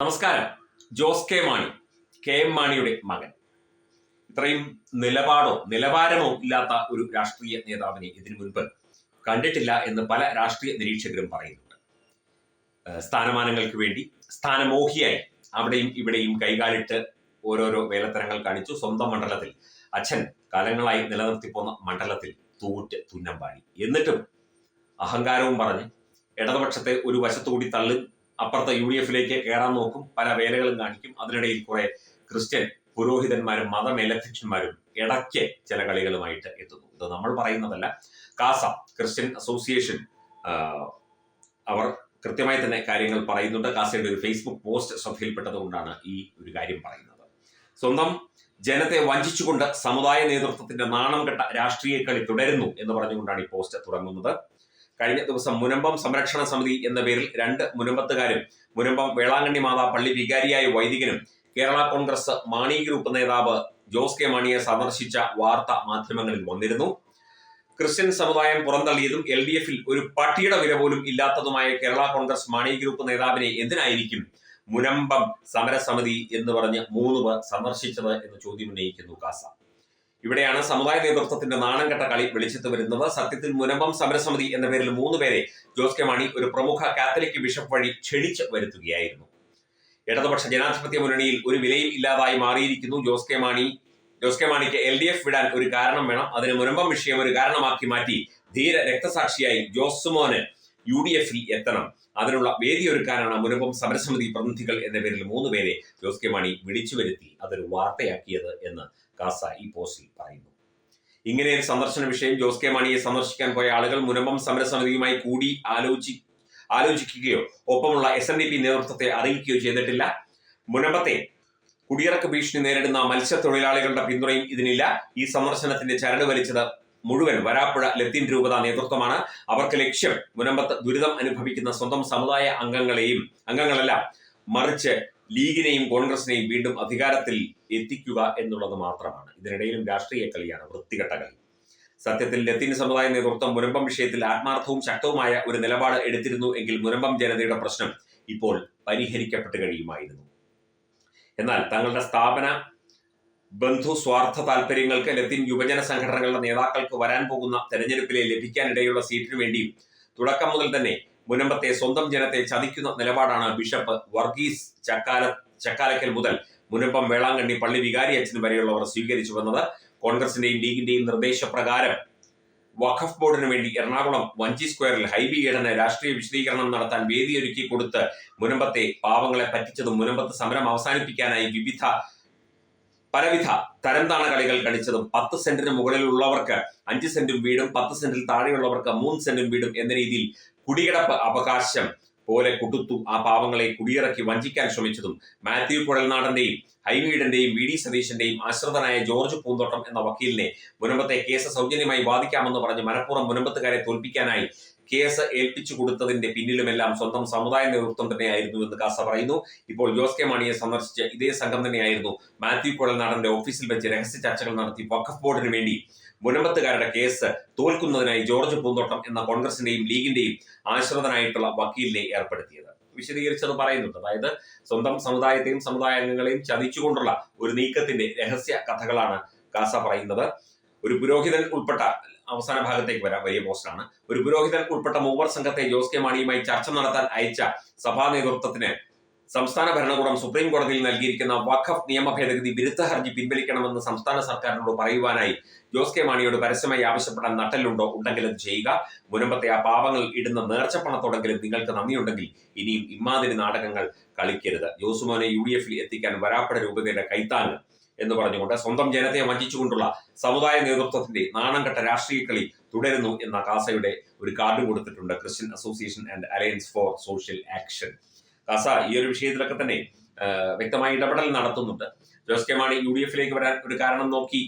നമസ്കാരം. Jose K Mani K M മാണിയുടെ മകൻ. ഇത്രയും നിലപാടോ നിലവാരമോ ഇല്ലാത്ത ഒരു രാഷ്ട്രീയ നേതാവിനെ ഇതിനു മുൻപ് കണ്ടിട്ടില്ല എന്ന് പല രാഷ്ട്രീയ നിരീക്ഷകരും പറയുന്നുണ്ട്. സ്ഥാനമാനങ്ങൾക്ക് വേണ്ടി സ്ഥാനമോഹിയായി അവിടെയും ഇവിടെയും കൈകാലിട്ട് ഓരോരോ വേലത്തരങ്ങൾ കാണിച്ചു. സ്വന്തം മണ്ഡലത്തിൽ അച്ഛൻ കാലങ്ങളായി നിലനിർത്തിപ്പോന്ന മണ്ഡലത്തിൽ തൂറ്റ് തുന്നമ്പാടി. എന്നിട്ടും അഹങ്കാരവും പറഞ്ഞ് ഇടതുപക്ഷത്തെ ഒരു വശത്തുകൂടി തള്ളും അപ്പുറത്തെ യു ഡി എഫിലേക്ക് കയറാൻ നോക്കും. പല വേലകളും കാണിക്കും. അതിനിടയിൽ കുറെ ക്രിസ്ത്യൻ പുരോഹിതന്മാരും മതമേലധ്യക്ഷന്മാരും ഇടയ്ക്ക് ചില കളികളുമായിട്ട് എത്തുന്നു. ഇത് നമ്മൾ പറയുന്നതല്ല. കാസ ക്രിസ്ത്യൻ അസോസിയേഷൻ അവർ കൃത്യമായി തന്നെ കാര്യങ്ങൾ പറയുന്നുണ്ട്. കാസയുടെ ഒരു ഫേസ്ബുക്ക് പോസ്റ്റ് ശ്രദ്ധയിൽപ്പെട്ടതുകൊണ്ടാണ് ഈ ഒരു കാര്യം പറയുന്നത്. സ്വന്തം ജനത്തെ വഞ്ചിച്ചുകൊണ്ട് സമുദായ നേതൃത്വത്തിന്റെ നാണം കെട്ട രാഷ്ട്രീയ കളി തുടരുന്നു എന്ന് പറഞ്ഞുകൊണ്ടാണ് ഈ പോസ്റ്റ് തുടങ്ങുന്നത്. കഴിഞ്ഞ ദിവസം മുനമ്പം സംരക്ഷണ സമിതി എന്ന പേരിൽ രണ്ട് മുനമ്പത്തുകാരും മുനമ്പം വേളാങ്കണ്ണി മാതാ പള്ളി വികാരിയായ വൈദികനും കേരള കോൺഗ്രസ് മാണി ഗ്രൂപ്പ് നേതാവ് ജോസ് കെ മാണിയെ സന്ദർശിച്ച വാർത്ത മാധ്യമങ്ങളിൽ വന്നിരുന്നു. ക്രിസ്ത്യൻ സമുദായം പുറന്തള്ളിയതും എൽ ഡി എഫിൽ ഒരു പട്ടിയുടെ വില പോലും ഇല്ലാത്തതുമായ കേരള കോൺഗ്രസ് മാണി ഗ്രൂപ്പ് നേതാവിനെ എന്തിനായിരിക്കും മുനമ്പം സമരസമിതി എന്ന് പറഞ്ഞ് മൂന്ന് പേർ സന്ദർശിച്ചത് എന്ന് ചോദ്യം ഉന്നയിക്കുന്നു കാസ. ഇവിടെയാണ് സമുദായ നേതൃത്വത്തിന്റെ നാണംകെട്ട കളി വെളിച്ചത്ത് വരുന്നത്. സത്യത്തിൽ മുനമ്പം സമരസമിതി എന്ന പേരിൽ മൂന്ന് പേരെ ജോസ് കെ മാണി ഒരു പ്രമുഖ കാത്തലിക് ബിഷപ്പ് വഴി ക്ഷണിച്ച് വരുത്തുകയായിരുന്നു. ഇടതുപക്ഷ ജനാധിപത്യ മുന്നണിയിൽ ഒരു വിലയും ഇല്ലാതായി മാറിയിരിക്കുന്നു. ജോസ് കെ മാണി ജോസ് കെ മാണിക്ക് എൽ ഡി എഫ് വിടാൻ ഒരു കാരണം വേണം. അതിന് മുനമ്പം വിഷയം ഒരു കാരണമാക്കി മാറ്റി ധീര രക്തസാക്ഷിയായി ജോസുമോന് യു ഡി എഫിൽ എത്തണം. അതിനുള്ള വേദി ഒരുക്കാനാണ് മുനമ്പം സമരസമിതി പ്രതിനിധികൾ എന്ന പേരിൽ മൂന്ന് പേരെ ജോസ് കെ മാണി വിളിച്ചു വരുത്തി അതൊരു വാർത്തയാക്കിയത് എന്ന് കാസ ഈ പോസ്റ്റിൽ പറയുന്നു. ഇങ്ങനെ ഒരു സന്ദർശന വിഷയം ജോസ് കെ മാണിയെ സന്ദർശിക്കാൻ പോയ ആളുകൾ മുനമ്പം സമരസമിതിയുമായി കൂടി ആലോചി ആലോചിക്കുകയോ ഒപ്പമുള്ള എസ് എൻ ഡി പി നേതൃത്വത്തെ അറിയിക്കുകയോ ചെയ്തിട്ടില്ല. മുനമ്പത്തെ കുടിയിറക്ക് ഭീഷണി നേരിടുന്ന മത്സ്യത്തൊഴിലാളികളുടെ പിന്തുണയും ഇതിനില്ല. ഈ സന്ദർശനത്തിന്റെ ചരട് വലിച്ചത് മുഴുവൻ വരാപ്പുഴ ലത്തീൻ രൂപത നേതൃത്വമാണ്. അവർക്ക് ലക്ഷ്യം മുനമ്പത്ത് ദുരിതം അനുഭവിക്കുന്ന സ്വന്തം സമുദായ അംഗങ്ങളെയും അംഗങ്ങളല്ല മറിച്ച് ലീഗിനെയും കോൺഗ്രസിനെയും വീണ്ടും അധികാരത്തിൽ എത്തിക്കുക എന്നുള്ളത് മാത്രമാണ്. ഇതിനിടയിലും രാഷ്ട്രീയ കളിയാണ് വൃത്തികെട്ട കളി. സത്യത്തിൽ ലത്തീൻ സമുദായ നേതൃത്വം മുനമ്പം വിഷയത്തിൽ ആത്മാർത്ഥവും ശക്തവുമായ ഒരു നിലപാട് എടുത്തിരുന്നു എങ്കിൽ മുനമ്പം ജനതയുടെ പ്രശ്നം ഇപ്പോൾ പരിഹരിക്കപ്പെട്ട് കഴിയുമായിരുന്നു. എന്നാൽ തങ്ങളുടെ സ്ഥാപന ബന്ധു സ്വാർത്ഥ താല്പര്യങ്ങൾക്ക് ലത്തീൻ യുവജന സംഘടനകളുടെ നേതാക്കൾക്ക് വരാൻ പോകുന്ന തെരഞ്ഞെടുപ്പിലെ ലഭിക്കാനിടയുള്ള സീറ്റിനു വേണ്ടിയും തുടക്കം മുതൽ തന്നെ മുനമ്പത്തെ സ്വന്തം ജനത്തെ ചതിക്കുന്ന നിലപാടാണ് ബിഷപ്പ് വർഗീസ് ചക്കാല ചക്കാലക്കൽ മുതൽ മുനമ്പം വേളാങ്കണ്ണി പള്ളി വികാരി അച്ഛൻ വരെയുള്ളവർ സ്വീകരിച്ചു വന്നത്. കോൺഗ്രസിന്റെയും ലീഗിന്റെയും നിർദ്ദേശപ്രകാരം വഖഫ് ബോർഡിന് വേണ്ടി എറണാകുളം വഞ്ചി സ്ക്വയറിൽ ഹൈബി ഈഡന് രാഷ്ട്രീയ വിശദീകരണം നടത്താൻ വേദിയൊരുക്കി കൊടുത്ത് മുനമ്പത്തെ പാവങ്ങളെ പറ്റിച്ചതും മുനമ്പത്ത് സമരം അവസാനിപ്പിക്കാനായി വിവിധ പലവിധ തരംതാണ കളികൾ കളിച്ചതും പത്ത് സെന്റിന് മുകളിലുള്ളവർക്ക് അഞ്ച് സെന്റും വീടും പത്ത് സെന്റിൽ താഴെയുള്ളവർക്ക് മൂന്ന് സെന്റും വീടും എന്ന രീതിയിൽ കുടികിടപ്പ് അവകാശം പോലെ കുടുത്തു ആ പാവങ്ങളെ കുടിയിറക്കി വഞ്ചിക്കാൻ ശ്രമിച്ചതും മാത്യു കുഴൽനാടന്റെയും ഹൈവീഡന്റെയും വി ഡി സതീശന്റെയും ആശ്രിതനായ ജോർജ് പൂന്തോട്ടം എന്ന വക്കീലിനെ മുനമ്പത്തെ കേസ് സൗജന്യമായി വാദിക്കാമെന്ന് പറഞ്ഞ് മനഃപൂർവം മുനമ്പത്തുകാരെ തോൽപ്പിക്കാനായി കേസ് ഏൽപ്പിച്ചു കൊടുത്തതിന്റെ പിന്നിലുമെല്ലാം സ്വന്തം സമുദായ നേതൃത്വം തന്നെയായിരുന്നു എന്ന് കാസ പറയുന്നു. ഇപ്പോൾ ജോസ് കെ മാണിയെ സന്ദർശിച്ച് ഇതേ സംഘം തന്നെയായിരുന്നു. മാത്യു കുഴൽനാടന്റെ ഓഫീസിൽ വെച്ച് രഹസ്യ ചർച്ചകൾ നടത്തി വഖഫ് ബോർഡിന് വേണ്ടി മുനമ്പത്തുകാരുടെ കേസ് തോൽക്കുന്നതിനായി ജോർജ് പൂന്തോട്ടം എന്ന കോൺഗ്രസിന്റെയും ലീഗിന്റെയും ആശ്രിതനായിട്ടുള്ള വക്കീലിനെ ഏർപ്പെടുത്തിയത്. വിശദീകരിച്ചത് പറയുന്നുണ്ട്. അതായത് സ്വന്തം സമുദായത്തെയും സമുദായ അംഗങ്ങളെയും ചതിച്ചുകൊണ്ടുള്ള ഒരു നീക്കത്തിന്റെ രഹസ്യ കഥകളാണ് കാസ പറയുന്നത്. ഒരു പുരോഹിതൻ ഉൾപ്പെട്ട അവസാന ഭാഗത്തേക്ക് വരാം. വലിയ പോസ്റ്റാണ്. ഒരു പുരോഹിതൻ ഉൾപ്പെട്ട മൂവർ സംഘത്തെ ജോസ് കെ മാണിയുമായി ചർച്ച നടത്താൻ അയച്ച സഭാ നേതൃത്വത്തിന് സംസ്ഥാന ഭരണകൂടം സുപ്രീം കോടതിയിൽ നൽകിയിരിക്കുന്ന വഖഫ് നിയമ ഭേദഗതി വിരുദ്ധ ഹർജി പിൻവലിക്കണമെന്ന് സംസ്ഥാന സർക്കാരിനോട് പറയുവാനായി ജോസ് കെ മാണിയോട് പരസ്യമായി ആവശ്യപ്പെടാൻ നട്ടലുണ്ടോ ഉണ്ടെങ്കിൽ അത് ചെയ്യുക. മുനമ്പത്തെ ആ പാവങ്ങൾ ഇടുന്ന നേർച്ചപ്പണത്തോടെങ്കിലും നിങ്ങൾക്ക് നന്ദിയുണ്ടെങ്കിൽ ഇനിയും ഇമാതിരി നാടകങ്ങൾ കളിക്കരുത്. ജോസുമോനെ യു ഡി എഫിൽ എത്തിക്കാൻ വരാപ്പട രൂപതയുടെ കൈത്താങ് എന്ന് പറഞ്ഞുകൊണ്ട് സ്വന്തം ജനത്തെ വഞ്ചിച്ചുകൊണ്ടുള്ള സമുദായ നേതൃത്വത്തിന്റെ നാണംകെട്ട രാഷ്ട്രീയ കളി തുടരുന്നു എന്ന കാസയുടെ ഒരു കാർഡ് കൊടുത്തിട്ടുണ്ട് Christian association and alliance for social action. CASA ഈ ഒരു വിഷയത്തിലൊക്കെ തന്നെ വ്യക്തമായി ഇടപെടൽ നടത്തുന്നുണ്ട്. Jose K Mani U D എഫിലേക്ക് വരാൻ ഒരു കാരണം നോക്കി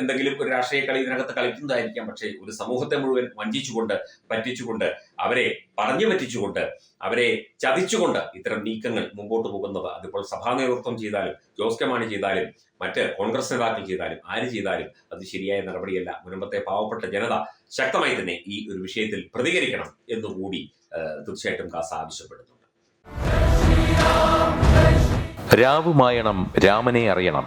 എന്തെങ്കിലും ഒരു രാഷ്ട്രീയ കളി ഇതിനകത്ത് കളിക്കുന്നതായിരിക്കാം. പക്ഷേ ഒരു സമൂഹത്തെ മുഴുവൻ വഞ്ചിച്ചുകൊണ്ട് പറ്റിച്ചുകൊണ്ട് അവരെ പറഞ്ഞു പറ്റിച്ചുകൊണ്ട് അവരെ ചതിച്ചുകൊണ്ട് ഇത്തരം നീക്കങ്ങൾ മുമ്പോട്ട് പോകുന്നത് അതിപ്പോൾ സഭാ നേതൃത്വം ചെയ്താലും ജോസ് കെ മാണി ചെയ്താലും മറ്റ് കോൺഗ്രസ് നേതാക്കൾ ചെയ്താലും ആര് ചെയ്താലും അത് ശരിയായ നടപടിയല്ല. മുൻപത്തെ പാവപ്പെട്ട ജനത ശക്തമായി തന്നെ ഈ ഒരു വിഷയത്തിൽ പ്രതികരിക്കണം എന്നുകൂടി തീർച്ചയായിട്ടും കാസ ആവശ്യപ്പെടുന്നുണ്ട്. രാവുമായണം രാമനെ അറിയണം.